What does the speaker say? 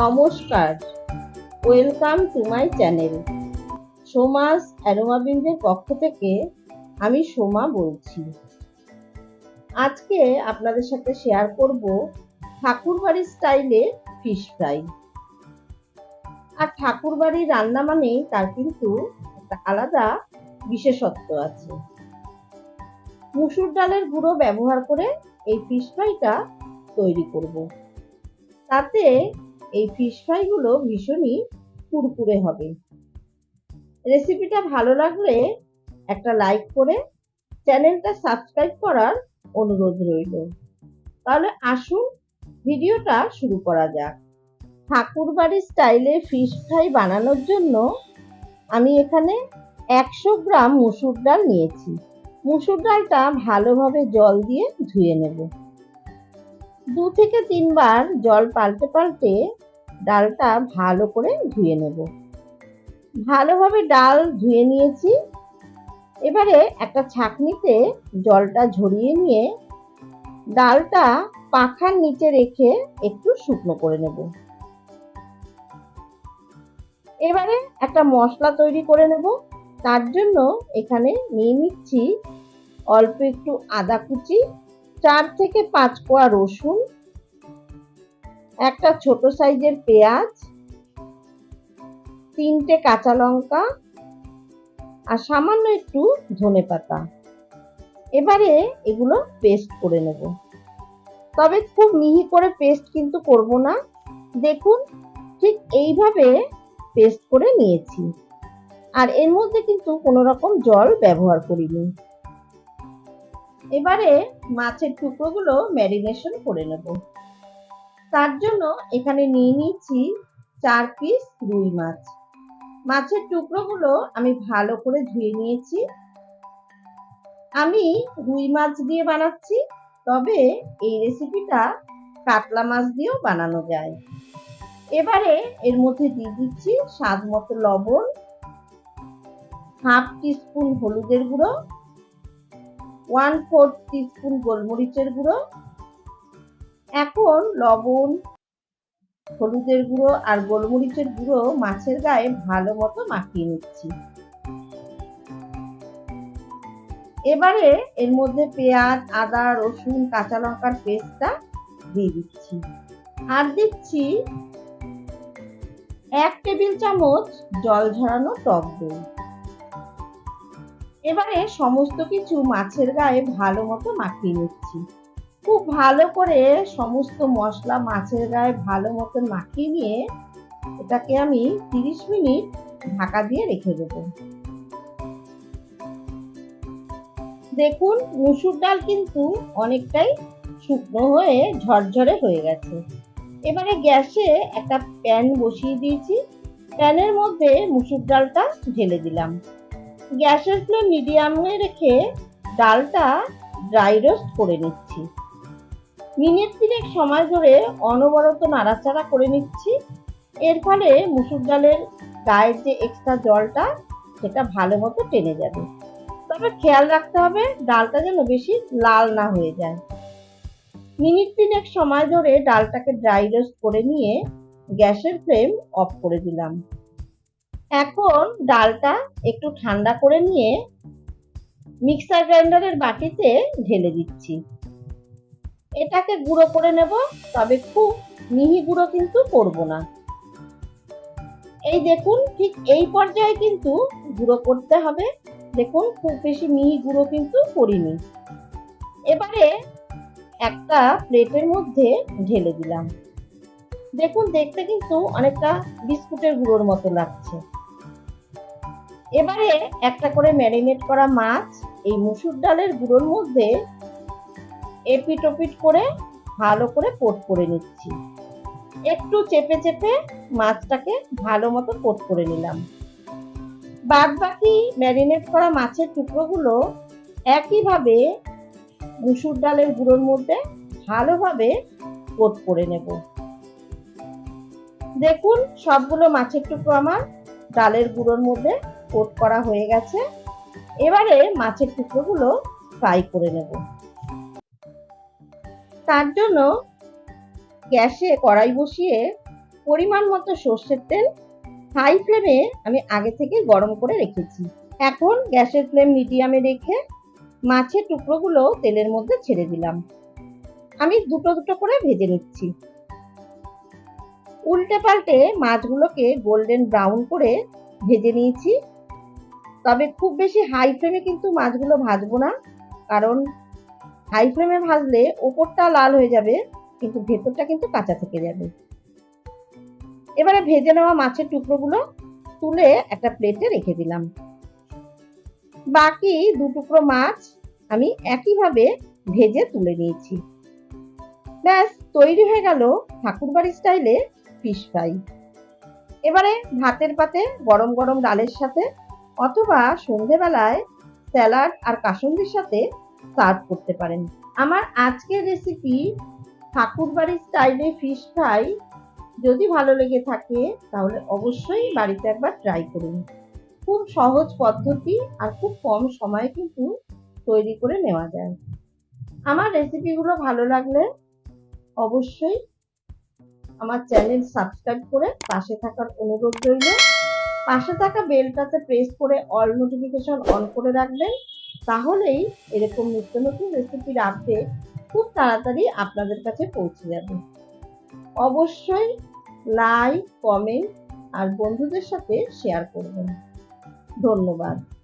নমস্কার। Welcome to my channel Soma's অ্যারোমাবিন্দের পক্ষ থেকে আমি সোমা বলছি। আজকে আপনাদের সাথে শেয়ার করব ঠাকুরবাড়ির স্টাইলে ফিশ ফ্রাই আর ঠাকুরবাড়ির রান্না মানেই তার কিন্তু একটা আলাদা বিশেষত্ব আছে। মুসুর ডালের গুঁড়ো ব্যবহার করে এই ফিশ ফ্রাইটা তৈরি করব। তাতে এই ফিশ ফ্রাইগুলো ভীষণই কুরকুরে হবে। রেসিপিটা ভালো লাগলে একটা লাইক করে চ্যানেলটা সাবস্ক্রাইব করার অনুরোধ রইল। তাহলে আসুন ভিডিওটা শুরু করা যাক। ঠাকুরবাড়ির স্টাইলে ফিশ ফ্রাই বানানোর জন্য আমি এখানে একশো গ্রাম মুসুর ডাল নিয়েছি। মুসুর ডালটা ভালোভাবে জল দিয়ে ধুয়ে নেব। দু থেকে তিনবার জল পাল্টে পাল্টে ডালটা ভালো করে ধুয়ে নেব। ভালোভাবে ডাল ধুয়ে নিয়েছি। এবারে একটা ছাঁকনিতে জলটা ঝরিয়ে নিয়ে ডালটা পাখার নিচে রেখে একটু শুকনো করে নেব। এবারে একটা মশলা তৈরি করে নেব। তার জন্য এখানে নিয়ে নিচ্ছি অল্প একটু আদা কুচি চার থেকে পাঁচ কোয়া রসুন, একটা ছোট সাইজের পেঁয়াজ, তিনটে কাঁচা লঙ্কা, আর সামান্য একটু ধনে পাতা। এবারে এগুলো পেস্ট করে নেব। তবে খুব মিহি করে পেস্ট কিন্তু করব না। দেখুন, ঠিক এইভাবে পেস্ট করে নিয়েছি। আর এর মধ্যে কিন্তু কোনো রকম জল ব্যবহার করিনি। এবারে মাছের টুকরোগুলো ম্যারিনেশন করে নেব। তার জন্য এখানে নিয়ে নিয়েছি চার পিস রুই মাছ। মাছের টুকরোগুলো আমি ভালো করে ধুয়ে নিয়েছি। আমি রুই মাছ দিয়ে বানাচ্ছি, তবে এই রেসিপিটা কাতলা মাছ দিয়েও বানানো যায়। এবারে এর মধ্যে দিয়ে দিচ্ছি স্বাদ মতো লবণ, হাফ টিস্পুন হলুদের গুঁড়ো ওয়ান ফোর্থ টিস্পুন গোলমরিচের গুঁড়ো, এখন লবণ, হলুদের গুঁড়ো আর গোলমরিচের গুঁড়ো মাছের গায়ে ভালো মতো মাখিয়ে নিচ্ছি। এবারে এর মধ্যে পেঁয়াজ, আদা, রসুন, কাঁচা লঙ্কার পেস্টটা দিয়ে দিচ্ছি। আর দিচ্ছি এক টেবিল চামচ জল ঝরানো টক দই। এবারে সমস্ত কিছু মাছের গায়ে ভালো মতো মাখিয়ে নিচ্ছি। খুব ভালো করে সমস্ত মশলা মাছের গায়ে ভালো মতো মাখিয়ে নিয়ে এটাকে আমি তিরিশ মিনিট ঢাকা দিয়ে রেখে দেব। দেখুন, মুসুর ডাল কিন্তু অনেকটাই শুকনো হয়ে ঝরঝরে হয়ে গেছে। এবারে গ্যাসে একটা প্যান বসিয়ে দিয়েছি। প্যানের মধ্যে মুসুর ডালটা ঢেলে দিলাম। গ্যাসের ফ্লেম মিডিয়ামে রেখে ডালটা ড্রাই রোস্ট করে নিচ্ছি। মিনিট তিনেক সময় ধরে অনবরত নাড়াচাড়া করে নিচ্ছি। এর ফলে মুসুর ডালের গায়ের যে এক্সট্রা জলটা, সেটা ভালো মতো টেনে যাবে। তবে খেয়াল রাখতে হবে, ডালটা যেন বেশি লাল না হয়ে যায়। মিনিট তিনেক সময় ধরে ডালটাকে ড্রাই রোস্ট করে নিয়ে গ্যাসের ফ্লেম অফ করে দিলাম। এখন ডালটা একটু ঠান্ডা করে নিয়ে মিক্সার গ্রাইন্ডারের বাটিতে ঢেলে দিচ্ছি। এটাকে গুঁড়ো করে নেব, তবে খুব মিহি গুঁড়ো কিন্তু করব না। এই দেখুন, ঠিক এই পর্যায়ে কিন্তু গুঁড়ো করতে হবে। দেখুন, খুব বেশি মিহি গুঁড়ো কিন্তু করিনি। এবারে একটা প্লেটের মধ্যে ঢেলে দিলাম। দেখুন, দেখতে কিন্তু অনেকটা বিস্কুটের গুঁড়োর মতো লাগছে। এবারে একটা করে ম্যারিনেট করা মাছ, এই মুসুর ডালের গুঁড়োর মধ্যে এপিট ওপিট করে ভালো করে পোট করে নিচ্ছি। একটু চেপে চেপে মাছটাকে ভালো মতো পোট করে নিলাম। বাদ বাকি ম্যারিনেট করা মাছের টুকরোগুলো একইভাবে মুসুর ডালের গুঁড়োর মধ্যে ভালোভাবে কোট করে নেব। দেখুন, সবগুলো মাছের টুকরো আমার ডালের গুঁড়োর মধ্যে কোট করা হয়ে গেছে। এবারে মাছের টুকরোগুলো ফ্রাই করে নেব। তার জন্য গ্যাসে কড়াই বসিয়ে পরিমাণ মতো সর্ষের তেল হাই ফ্লেমে আমি আগে থেকে গরম করে রেখেছি। এখন গ্যাসের ফ্লেম মিডিয়ামে রেখে মাছের টুকরোগুলো তেলের মধ্যে ছেড়ে দিলাম। আমি দুটো দুটো করে ভেজে নিচ্ছি। উল্টে পাল্টে মাছগুলোকে গোল্ডেন ব্রাউন করে ভেজে নিয়েছি। তবে খুব বেশি হাই ফ্লেমে কিন্তু মাছগুলো ভাজবো না। কারণ হাই ফ্লেমে ভাজলে ওপরটা লাল হয়ে যাবে, কিন্তু ভেতরটা কিন্তু কাঁচা থেকে যাবে। এবারে ভেজে নেওয়া মাছের টুকরোগুলো তুলে একটা প্লেটে রেখে দিলাম। বাকি দু টুকরো মাছ আমি একইভাবে ভেজে তুলে নিয়েছি। ব্যাস, তৈরি হয়ে গেল ঠাকুরবাড়ি স্টাইলে ফিশ ফ্রাই এবারে ভাতের পাতে গরম গরম ডালের সাথে অথবা সন্ধেবেলায় স্যালাড আর কাসন্দির সাথে সার্ভ করতে পারেন। আমার আজকের রেসিপি ঠাকুরবাড়ি স্টাইলে ফিশ ফ্রাই যদি ভালো লেগে থাকে, তাহলে অবশ্যই বাড়িতে একবার ট্রাই করুন। খুব সহজ পদ্ধতি আর খুব কম সময়ে কিন্তু তৈরি করে নেওয়া যায়। আমার রেসিপিগুলো ভালো লাগলে অবশ্যই আমার চ্যানেল সাবস্ক্রাইব করে পাশে থাকার অনুরোধ রইল। পাশে থাকা বেলটাতে প্রেস করে অল নোটিফিকেশন অন করে রাখবেন, তাহলেই এরকম নিত্য নতুন রেসিপির আপডেট খুব তাড়াতাড়ি আপনাদের কাছে পৌঁছে যাবে। অবশ্যই লাইক কমেন্ট আর বন্ধুদের সাথে শেয়ার করবেন। ধন্যবাদ।